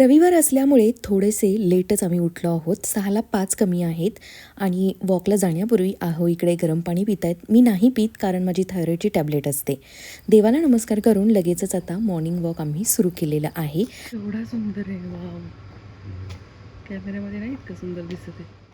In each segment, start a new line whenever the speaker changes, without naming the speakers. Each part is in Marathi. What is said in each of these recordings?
रविवार असल्यामुळे थोडेसे लेटच आम्ही उठलो आहोत. सहाला पाच कमी आहेत आणि वॉकला जाण्यापूर्वी आहो इकडे गरम पाणी पित आहेत मी नाही पित कारण माझी थायरॉईडची टॅबलेट असते. देवाला नमस्कार करून लगेचच आता मॉर्निंग वॉक आम्ही सुरू केलेलं आहे.
एवढा सुंदर आहे. कॅमेऱ्यामध्ये नाही इतकं सुंदर दिसत आहे.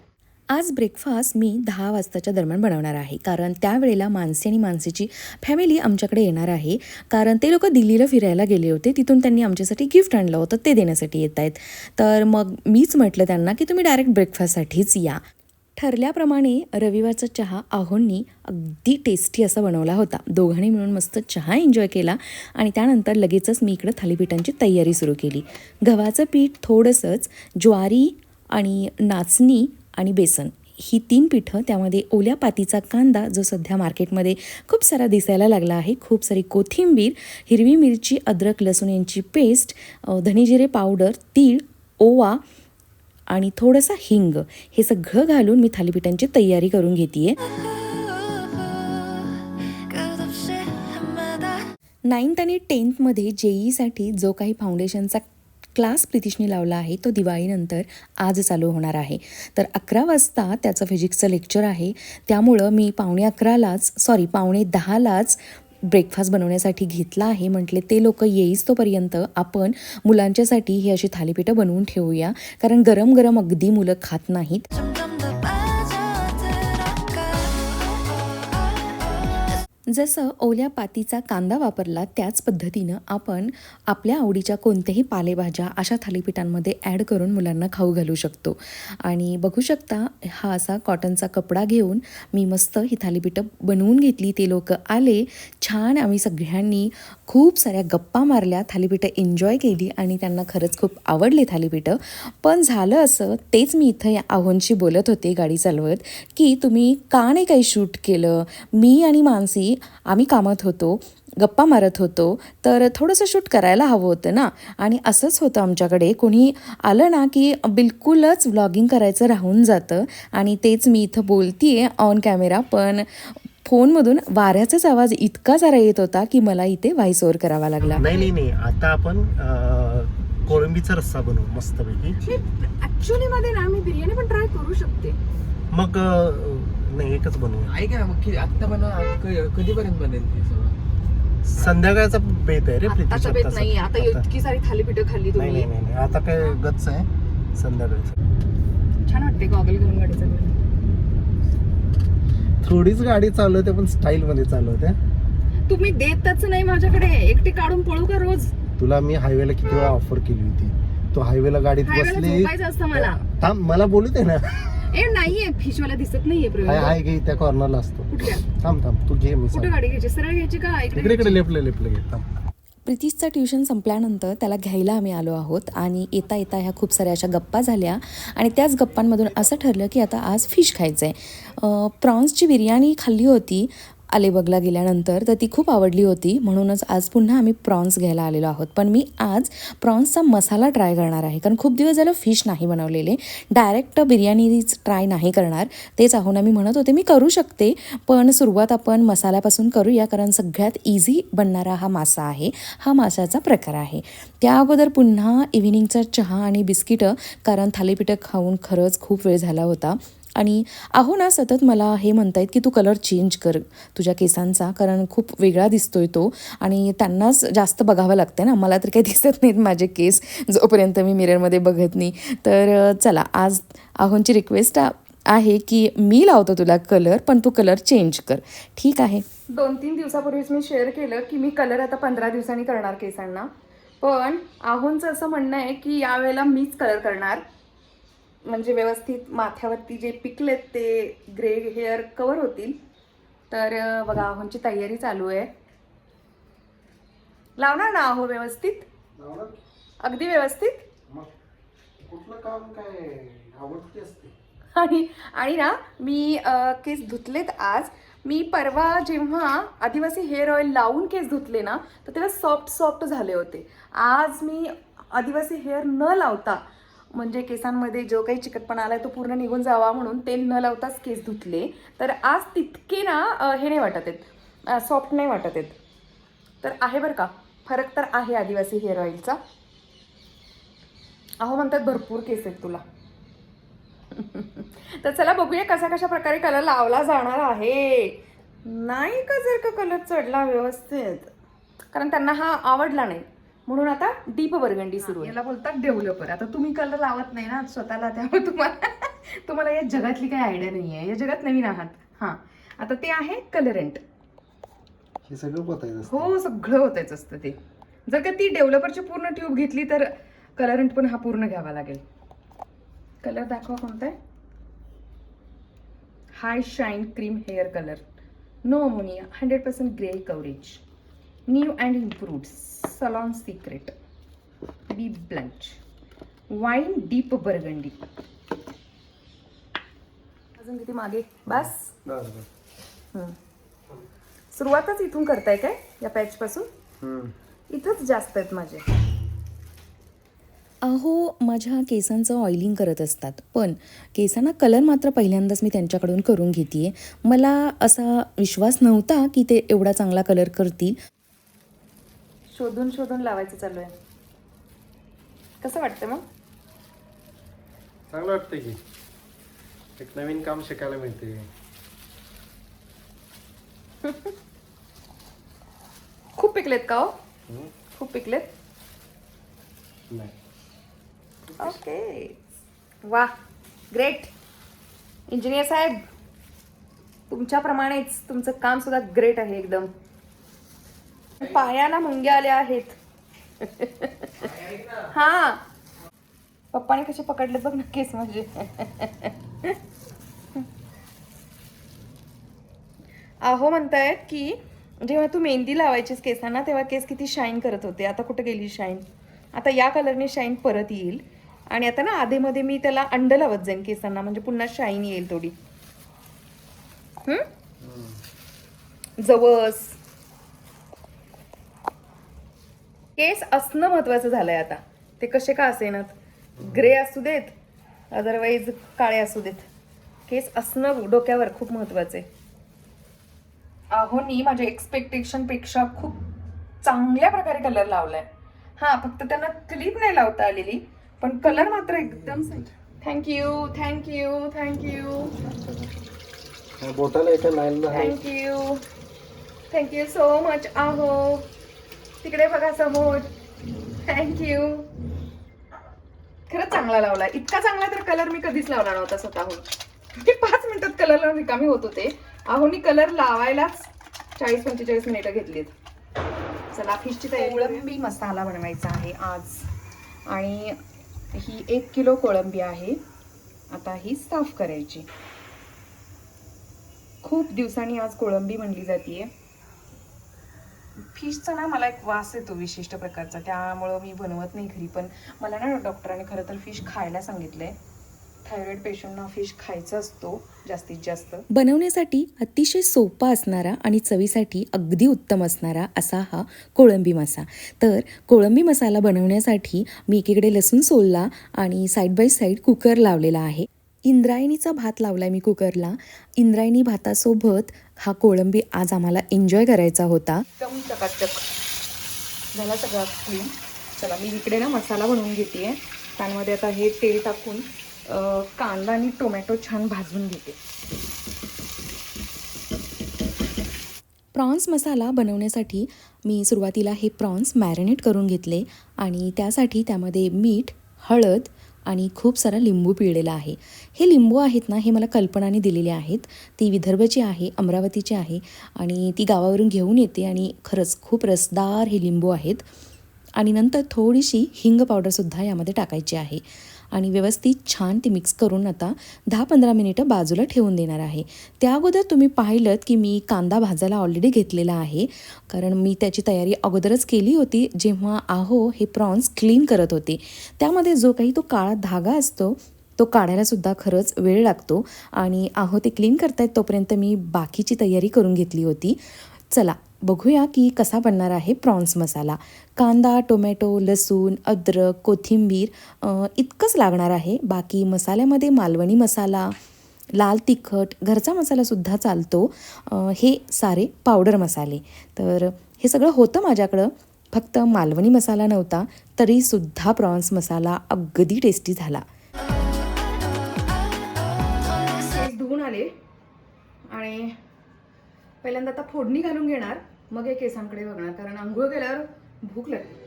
आज ब्रेकफास्ट मी दहा वाजताच्या दरम्यान बनवणार आहे. कारण त्यावेळेला मानसी आणि मानसीची फॅमिली आमच्याकडे येणार आहे. कारण ते लोक दिल्लीला फिरायला गेले होते. तिथून त्यांनी आमच्यासाठी गिफ्ट आणलं होतं. ते देण्यासाठी येत आहेत. तर मग मीच म्हटलं त्यांना की तुम्ही डायरेक्ट ब्रेकफास्टसाठीच या. ठरल्याप्रमाणे रविवारचा चहा आहोंनी अगदी टेस्टी असा बनवला होता. दोघांनी मिळून मस्त चहा एन्जॉय केला आणि त्यानंतर लगेचच मी इकडं थालीपीठांची तयारी सुरू केली. गव्हाचं पीठ थोडंसंच ज्वारी आणि नाचणी आणि बेसन. ही तीन पिठं त्यामध्ये ओल्या पातीचा कांदा जो सध्या मार्केटमध्ये खूप सारा दिसायला लागला आहे खूप सारी कोथिंबीर हिरवी मिरची अद्रक लसूण यांची पेस्ट धनेजिरे पावडर तीळ ओवा आणि थोडंसं हिंग. हे सगळं घालून मी थालीपीठांची तयारी करून घेते
आहे
नाईन्थ आणि टेन्थमध्ये जेईसाठी जो काही फाउंडेशनचा क्लास प्रितिशने लावला आहे. तो दिवाळीनंतर आज चालू होणार आहे. तर अकरा वाजता त्याचं फिजिक्सचं लेक्चर आहे. त्यामुळं मी पावणे अकरालाच सॉरी पावणे दहालाच ब्रेकफास्ट बनवण्यासाठी घेतला आहे. म्हटले ते लोक येईस तोपर्यंत आपण मुलांच्यासाठी ही अशी थालीपीठं बनवून ठेवूया. कारण गरम गरम अगदी मुलं खात नाहीत. जसं ओल्या पातीचा कांदा वापरला त्याच पद्धतीनं आपण आपल्या आवडीच्या कोणत्याही पालेभाज्या अशा थालीपीठांमध्ये ॲड करून मुलांना खाऊ घालू शकतो. आणि बघू शकता हा असा कॉटनचा कपडा घेऊन मी मस्त ही थालीपीठं बनवून घेतली. ते लोक आले छान आम्ही सगळ्यांनी खूप साऱ्या गप्पा मारल्या थालीपीठं एन्जॉय केली आणि त्यांना खरंच खूप आवडले थालीपीठं. पण झालं असं तेच मी इथं या आव्हानशी बोलत होते गाडी चालवत की तुम्ही का नाही काही शूट केलं? मी आणि मानसी आम्ही कामात होतो गप्पा मारत होतो तर थोडंसं शूट करायला हवं होतं ना. आणि असंच होतं आमच्याकडे. कोणी आलं ना की बिलकुलच व्लॉगिंग करायचं राहून जातं. आणि तेच मी इथं बोलतीये ऑन कॅमेरा पण फोनमधून वाऱ्याचाच आवाज इतका सारा येत होता की मला इथे व्हाईस ओव्हर करावा लागला.
नाही नाही नाही. आता आपण कोळंबीचा रस्सा बनवू मस्तपैकी.
ऍक्च्युली मध्ये ना मी बिर्याणी पण ट्राय करू शकते.
मग अं, नाही एकच बनवू
ऐक ना मग आत्ता बनव क- कधीपर्यंत बनेल ते सगळं?
संध्याकाळचा बेत आहे रे
आता
प्रीतीश आत्ताचा.
नाही आता
आता-
इतकी सारी थालीपीठं खाल्ली
नाही
तुम्ही.
नाही नाही नाही. आता काय गच्च आहे संध्याकाळचं.
छान वाटते गॉगल करून गाडी चालवली
थोडीच गाडी चालवते पण स्टाईल मध्ये चालवते
तुम्ही देतच नाही माझ्याकडे. एकटी काढून पळू का रोज?
तुला मी हायवेला किती वेळा ऑफर केली होती. तो हायवेला गाडीत
हायवेला
बसली.
झोपायचं असतं मला.
थांब मला बोलू दे ना.
ए नाहीये फिशवाला दिसत नाहीये
हाय
प्रयोग
हाय घे त्या कॉर्नरला असतो.
कुठल्या
थांब थांब तू घे मी
कुठे गाडी घ्यायची? सरळ घ्यायची का?
इकडे
इकडे
इकडे लेपले लेपले घे थांब.
प्रितीशचं ट्युशन संपल्यानंतर त्याला घ्यायला आम्ही आलो आहोत आणि येता येता ह्या खूप साऱ्या अशा गप्पा झाल्या आणि त्याच गप्पांमधून असं ठरलं की आता आज फिश खायचं आहे प्रॉन्सची बिर्याणी खाल्ली होती अलिबागला गेल्यानंतर तर ती खूप आवडली होती. म्हणूनच आज पुन्हा आम्ही प्रॉन्स घ्यायला आलेलो आहोत. पण मी आज प्रॉन्सचा मसाला ट्राय करणार आहे. कारण खूप दिवस झालं फिश नाही बनवलेले. डायरेक्ट बिर्याणीच ट्राय नाही करणार. तेच आहो आम्ही म्हणत होते मी करू शकते. पण सुरुवात आपण मसाल्यापासून करूया. कारण सगळ्यात इझी बनणारा हा मासा आहे. हा माशाचा प्रकार आहे. त्या अगोदर पुन्हा इव्हिनिंगचा चहा आणि बिस्किटं. कारण थालीपीठं खाऊन खरंच खूप वेळ झाला होता. आणि अहो ना सतत मला हे म्हणतायत की तू कलर चेंज कर तुझ्या केसांचा कारण खूप वेगळा दिसतोय तो. आणि त्यांनाच जास्त बघावं लागतं ना. मला तर काही दिसत नाहीत माझे केस जोपर्यंत मी मिररमध्ये बघत नाही. तर चला आज अहोंची रिक्वेस्ट आहे की मी लावतो तुला कलर पण तू कलर चेंज कर. ठीक आहे.
दोन तीन दिवसापूर्वीच मी शेअर केलं की मी कलर आता पंधरा दिवसांनी करणार केसांना. पण आहोंचं असं म्हणणं आहे की यावेळेला मीच कलर करणार. म्हणजे व्यवस्थित माथ्यावरती जे पिकलेत ते ग्रे हेअर कवर होतील. तर बघा आहोंची तयारी चालू आहे. लावणार ना आहो व्यवस्थित? अगदी व्यवस्थित?
काम काय
आणि आणि ना मी केस धुतलेत आज. मी परवा जेव्हा आदिवासी हेअर ऑइल लावून केस धुतले ना तर तेव्हा सॉफ्ट सॉफ्ट झाले होते. आज मी आदिवासी हेअर न लावता म्हणजे केसांमध्ये जो काही चिकटपणा आला तो पूर्ण निघून जावा म्हणून तेल न लावताच केस धुतले. तर आज तितके ना हे नाही वाटत आहेत. सॉफ्ट नाही वाटत आहेत. तर आहे बरं का? फरक तर आहे आदिवासी हेअर ऑइलचा अहो म्हणतात भरपूर केस आहेत तुला. तर चला बघूया कशा कशा प्रकारे कलर लावला जाणार आहे. नाही का जर का कलर चढला व्यवस्थित? कारण त्यांना हा आवडला नाही. म्हणून आता डीप बर्गंडी सुरू आहे. याला बोलतात डेव्हलपर. आता तुम्ही कलर लावत नाही ना स्वतःला त्यामुळे तुम्हाला तुम्हाला या जगातली काही आयडिया नाही आहे या जगात नवीन आहात. हां. आता ते आहे कलरंट
हे सगळं असतं.
हो सगळं होतायच असतं ते. जर का ती डेव्हलपरची पूर्ण ट्यूब घेतली तर कलरंट पण हा पूर्ण घ्यावा लागेल. कलर दाखवा कोणता आहे? High shine cream hair colour no ammonia hundred percent grey coverage new and improved salon secret B blanch wine deep burgundy अजून किती मागे? बस. हं. सुरुवातच इथून करताय काय? या पॅच पासून. इथंच जास्त आहेत माझे.
अहो माझ्या केसांचं ऑइलिंग करत असतात. पण केसांना कलर मात्र पहिल्यांदाच मी त्यांच्याकडून करून घेते मला असा विश्वास नव्हता की ते एवढा चांगला कलर करतील.
शोधून शोधून लावायचं चालू आहे. कसं वाटतं मग?
चांगलं वाटतं की. एक नवीन काम शिकायला मिळते.
खूप पिकलेत का हो? खूप पिकलेत? ओके. वा ग्रेट इंजिनियर साहेब तुमच्याप्रमाणेच तुमचं काम सुद्धा ग्रेट आहे एकदम. पायाला मुंग्या आल्या आहेत. हा. पप्पाने कसे पकडले बघ नक्कीच म्हणजे अहो म्हणतायत की जेव्हा तू मेहंदी लावायचीस केसांना तेव्हा केस किती शाईन करत होते. आता कुठं गेली शाईन? आता या कलरने शाईन परत येईल. आणि आता ना आधेमध्ये मी त्याला अंड लावत जाईन केसांना म्हणजे पुन्हा शाईन येईल थोडी. हम्म? जवस. केस असणं महत्वाचं झालंय आता. ते कसे का असेनात? ग्रे असू देत अदरवाईज काळे असू देत. केस असणं डोक्यावर खूप महत्वाचं आहे. अहो नी माझ्या एक्सपेक्टेशनपेक्षा खूप चांगल्या प्रकारे कलर लावलाय. हा फक्त त्यांना क्लिप नाही लावता आलेली पण कलर मात्र एकदम थँक्यू थँक्यू थँक्यू
या बोटाला एका लाईनला आहे
थँक्यू थँक्यू सो मच आहो. तिकडे बघा समोर. थँक्यू खरंच चांगला लावला इतका चांगला तर कलर मी कधीच लावला नव्हता स्वतःहून. मी पाच मिनिटात कलर रिकामी होत होते. आहोनी कलर लावायलाच चाळीस पंचेचाळीस मिनिटं घेतलीत. चला फिशची तयारी कोळंबी मसाला बनवायचा आहे आज. आणि ही एक किलो कोळंबी आहे. आता ही साफ करायची. खूप दिवसांनी आज कोळंबी म्हणली जाते फिशचा ना मला एक वास येतो विशिष्ट प्रकारचा. त्यामुळं मी बनवत नाही घरी पण मला ना डॉक्टरांनी खरं तर फिश खायला सांगितलंय. थायरॉइड पेशंटना फिश खायचा असतो जास्तीत जास्त.
बनवण्यासाठी अतिशय सोपा असणारा आणि चवीसाठी अगदी उत्तम असणारा असा हा कोळंबी मसा. तर कोळंबी मसाला बनवण्यासाठी मी एकीकडे लसूण सोलला आणि साईड बाय साईड कुकर लावलेला आहे. इंद्रायणीचा भात लावला मी कुकरला. इंद्रायणी भातासोबत हा कोळंबी आज आम्हाला एन्जॉय करायचा होता.
एकदम चकाचक. झाला सगळा क्लीन चला मी इकडे ना मसाला बनवून घेते त्यामध्ये आता हे तेल टाकून कांदा आणि टोमॅटो छान भाजून घेते.
प्रॉन्स मसाला बनवण्यासाठी मी सुरुवातीला हे प्रॉन्स मॅरिनेट करून घेतले आणि त्यासाठी त्यामध्ये मीठ हळद आणि खूप सारा लिंबू पिळलेला आहे. हे लिंबू आहेत ना हे मला कल्पनाने दिलेले आहेत. ती विदर्भची आहे अमरावतीची आहे आणि ती गावावरून घेऊन येते आणि खरंच खूप रसदार हे लिंबू आहेत. आणि नंतर थोडीशी हिंग पावडरसुद्धा यामध्ये टाकायची आहे. आणि व्यवस्थित छान ती मिक्स करून आता दहा पंधरा मिनिटं बाजूला ठेवून देणार आहे. त्या अगोदर तुम्ही पाहिलं की मी कांदा भाजायला ऑलरेडी घेतलेला आहे. कारण मी त्याची तयारी अगोदरच केली होती जेव्हा आहो हे प्रॉन्स क्लीन करत होते. त्यामध्ये जो काही तो काळा धागा असतो तो काढायलासुद्धा खरंच वेळ लागतो आणि आहो ते क्लीन करतायत तोपर्यंत मी बाकीची तयारी करून घेतली होती. चला बघूया की कसा बनणार आहे प्रॉन्स मसाला. कांदा टोमॅटो लसूण अद्रक कोथिंबीर इतकंच लागणार आहे. बाकी मसाल्यामध्ये मालवणी मसाला लाल तिखट घरचा मसालासुद्धा चालतो. हे सारे पावडर मसाले. तर हे सगळं होतं माझ्याकडं. फक्त मालवणी मसाला नव्हता तरीसुद्धा प्रॉन्स मसाला अगदी टेस्टी झाला.
धुवून आले. आणि पहिल्यांदा आता फोडणी घालून घेणार. मग हे केसांकडे बघणार कारण आंघोळ केल्यावर भूक लागली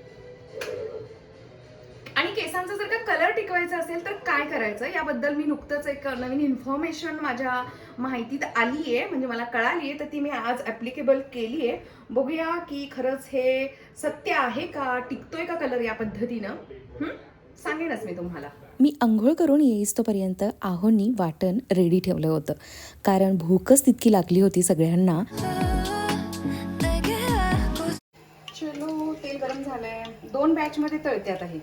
आणि केसांचा जर का कलर टिकवायचा असेल तर काय करायचं? याबद्दल मी नुकतंच एक नवीन इन्फॉर्मेशन माझ्या माहितीत आली आहे म्हणजे मला कळाली आहे तर ती मी आज ॲप्लिकेबल केली आहे बघूया की खरंच हे सत्य आहे का? टिकतोय का कलर या पद्धतीनं? सांगेनच मी तुम्हाला.
मी आंघोळ करून येईस्तोपर्यंत आहोंनी वाटण रेडी ठेवलं होतं. कारण भूकच तितकी लागली होती सगळ्यांना.
दोन बॅचमध्ये तळते आता हे.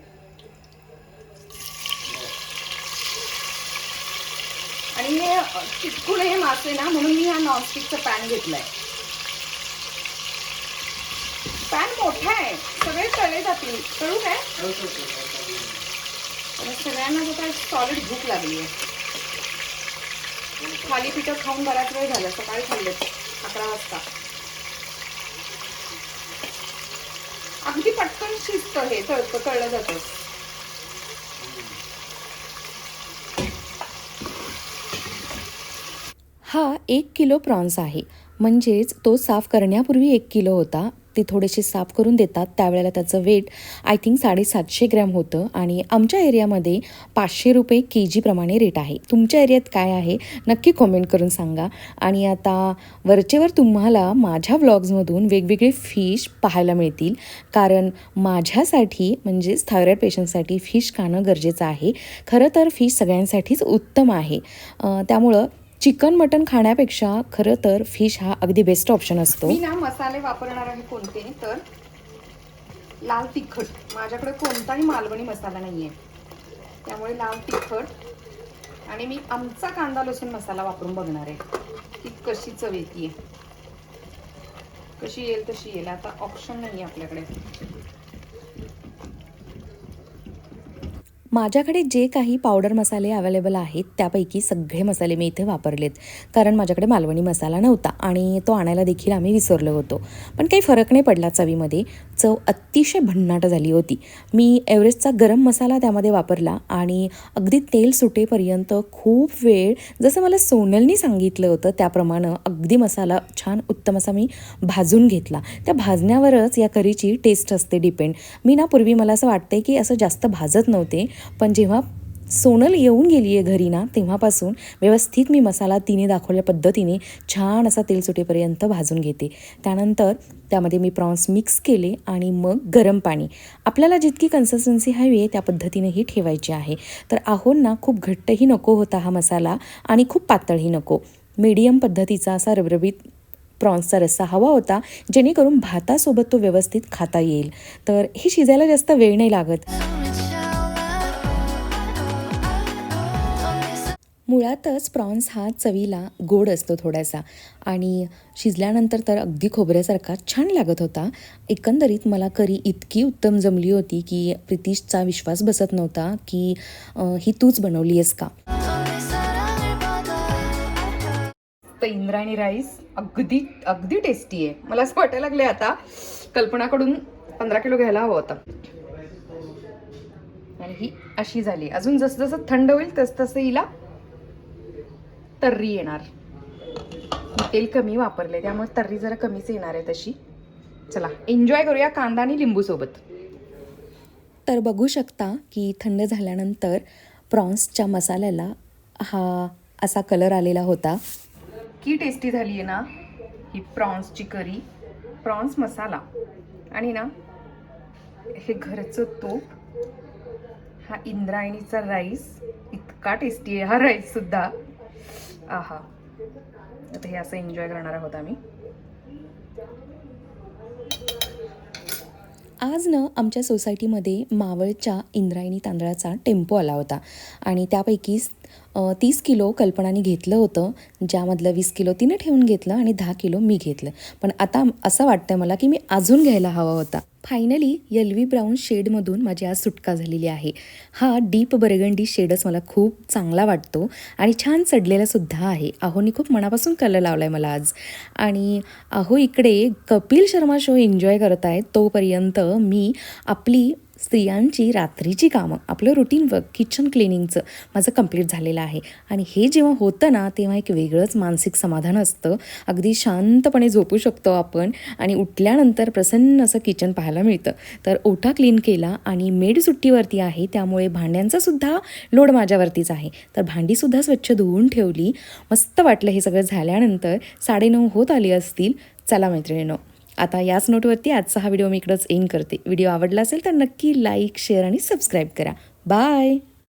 आणि हे चिटकून हे मासे ना म्हणून मी हा नॉनस्टिकचा पॅन घेतलाय. पॅन मोठा आहे. सगळे तळे जातील. कळू काय? सगळ्यांना आता सॉलिड भूक लागली आहे. थालीपीठं खाऊन बराच वेळ झाला. सकाळी खाल्लेत अकरा वाजता. अगदी पटकन शिजतं हे तळतं तळलं जातं.
हा एक किलो प्रॉन्स आहे. म्हणजेच तो साफ करण्यापूर्वी एक किलो होता. ते थोडेसे साफ करून देतात. त्यावेळेला त्याचं वेट आय थिंक साडेसातशे ग्रॅम होतं. आणि आमच्या एरियामध्ये पाचशे रुपये के जीप्रमाणे रेट आहे. तुमच्या एरियात काय आहे? नक्की कॉमेंट करून सांगा. आणि आता वरचेवर तुम्हाला माझ्या व्लॉग्समधून वेगवेगळे फिश पाहायला मिळतील. कारण माझ्यासाठी म्हणजेच थायरॉईड पेशंटसाठी फिश खाणं गरजेचं आहे. खरं तर फिश सगळ्यांसाठीच उत्तम आहे. त्यामुळं चिकन मटन खाण्यापेक्षा खरं तर फिश हा अगदी बेस्ट ऑप्शन असतो.
मी ना मसाले वापरणार आहे कोणते तर लाल तिखट. माझ्याकडे कोणताही मालवणी मसाला नाहीये. त्यामुळे लाल तिखट. आणि मी आमचा कांदा लसूण मसाला वापरून बघणार आहे. की कशी चव येते कशी येईल तशी येईल. आता ऑप्शन नाही आहे आपल्याकडे.
माझ्याकडे जे काही पावडर मसाले अवेलेबल आहेत त्यापैकी सगळे मसाले मी इथे वापरलेत. कारण माझ्याकडे मालवणी मसाला नव्हता आणि तो आणायला देखील आम्ही विसरलो होतो. पण काही फरक नाही पडला चवीमध्ये. चव अतिशय भन्नाट झाली होती. मी एव्हरेस्टचा गरम मसाला त्यामध्ये वापरला आणि अगदी तेल सुटेपर्यंत खूप वेळ जसं मला सोनलनी सांगितलं होतं त्याप्रमाणे अगदी मसाला छान उत्तम असा मी भाजून घेतला. त्या भाजण्यावरच या करीची टेस्ट असते डिपेंड मी ना पूर्वी मला असं वाटतंय की असं जास्त भाजत नव्हते पण जेव्हा सोनल येऊन गेली आहे घरी ना तेव्हापासून व्यवस्थित मी मसाला तिने दाखवल्या पद्धतीने छान असा तेल सुटेपर्यंत भाजून घेते. त्यानंतर त्यामध्ये मी प्रॉन्स मिक्स केले आणि मग गरम पाणी. आपल्याला जितकी कन्सिस्टन्सी हवी आहे त्या पद्धतीने ही ठेवायची आहे. तर आहोंना खूप घट्टही नको होता हा मसाला आणि खूप पातळही नको. मीडियम पद्धतीचा असा रबरबीत प्रॉन्सचा रस्सा हवा होता जेणेकरून भातासोबत तो व्यवस्थित खाता येईल. तर हे शिजायला जास्त वेळ नाही लागत. मुळातच प्रॉन्स हा चवीला गोड असतो थोडासा. आणि शिजल्यानंतर तर अगदी खोबऱ्यासारखा छान लागत होता. एकंदरीत मला करी इतकी उत्तम जमली होती की प्रितीशचा विश्वास बसत नव्हता की ही तूच बनवली आहेस का?
तर इंद्रायणी राईस अगदी अगदी टेस्टी आहे. मला असं वाटायला लागले आता कल्पनाकडून पंधरा किलो घ्यायला हवं होतं. आणि ही अशी झाली. अजून जसं जसं थंड होईल तसतसं हिला तर्री येणार. तेल कमी वापरले त्यामुळे तर्री जरा कमीच येणार आहे तशी. चला एन्जॉय करूया कांदा आणि लिंबू सोबत.
तर बघू शकता की थंड झाल्यानंतर प्रॉन्सच्या मसाल्याला हा असा कलर आलेला होता.
की टेस्टी झाली आहे ना ही प्रॉन्सची करी प्रॉन्स मसाला. आणि ना हे घरचं तूप हा इंद्रायणीचा राईस इतका टेस्टी आहे हा राईस सुद्धा आहा. आता हे असं एन्जॉय करणार आहोत आम्ही.
आज ना आमच्या सोसायटीमध्ये मावळच्या इंद्रायणी तांदळाचा टेम्पो आला होता. आणि त्यापैकी तीस किलो कल्पनाने घेतलं होतं ज्यामधलं वीस किलो तिने ठेवून घेतलं आणि दहा किलो मी घेतलं. पण आता असं वाटतं मला की मी अजून घ्यायला हवा होता. फायनली यल्वी ब्राऊन शेडमधून माझी आज सुटका झालेली आहे. हा डीप बरगंडी शेडच मला खूप चांगला वाटतो आणि छान चढलेलासुद्धा आहे. अहोनी खूप मनापासून कलर लावला आहे मला आज. आणि अहो इकडे कपिल शर्मा शो एन्जॉय करत आहेत तोपर्यंत मी आपली स्त्रियांची रात्रीची कामं आपलं रुटीन वर्क किचन क्लिनिंगचं माझं कंप्लीट झालेलं आहे. आणि हे जेव्हा होतं ना तेव्हा एक वेगळंच मानसिक समाधान असतं. अगदी शांतपणे झोपू शकतो आपण आणि उठल्यानंतर प्रसन्न असं किचन पाहायला मिळतं. तर ओटा क्लीन केला आणि मेड सुट्टीवरती आहे त्यामुळे भांड्यांचासुद्धा लोड माझ्यावरतीच आहे. तर भांडीसुद्धा स्वच्छ धुवून ठेवली. मस्त वाटलं हे सगळं झाल्यानंतर साडेनऊ होत आली असतील. चला मैत्रिणीनो आता याच नोटवरती आजचा हा व्हिडिओ मी इकडंच एंड करते. व्हिडिओ आवडला असेल तर नक्की लाईक शेअर आणि सबस्क्राईब करा. बाय